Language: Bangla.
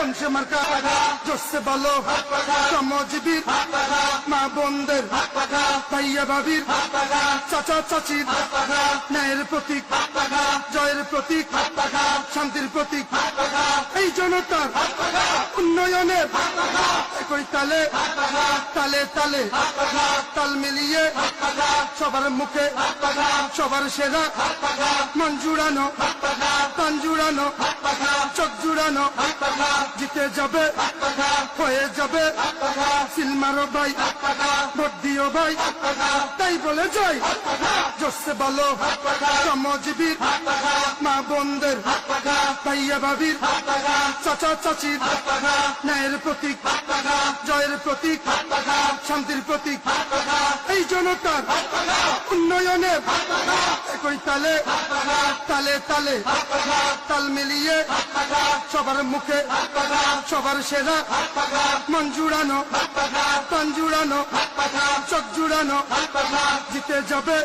কনসে মার্কা জোসে বলো শ্রমজীবীর মা বোনদের ভাইয়া ভাবির চাচা চাচির ন্যায়ের প্রতীক জয়ের প্রতীক শান্তির প্রতীক জনতার উন্নয়নের একই তালে তালে তালে তাল মিলিয়ে সবার মুখে সবার সেরা মন জুড়ানো, প্রাণ জুড়ানো, চোখ জুড়ানো জিতে যাবে, হয়ে যাবে সিলমারো ভাই ভোট দিও ভাই তাই বলে যাই। জোসে বলো শ্রমজীবীর মা বোনদের, ভাইয়া ভাবির, চাচা চাচির, ন্যায়ের প্রতীক, জয়ের প্রতীক, শান্তির প্রতীক। এই জনতার উন্নয়নের একই তালে তালে তালে তাল মিলিয়ে সবার মুখে সবার সেরা মন জুড়ানো, প্রাণ জুড়ানো, চোখ জুড়ানো, জিতে যাবে।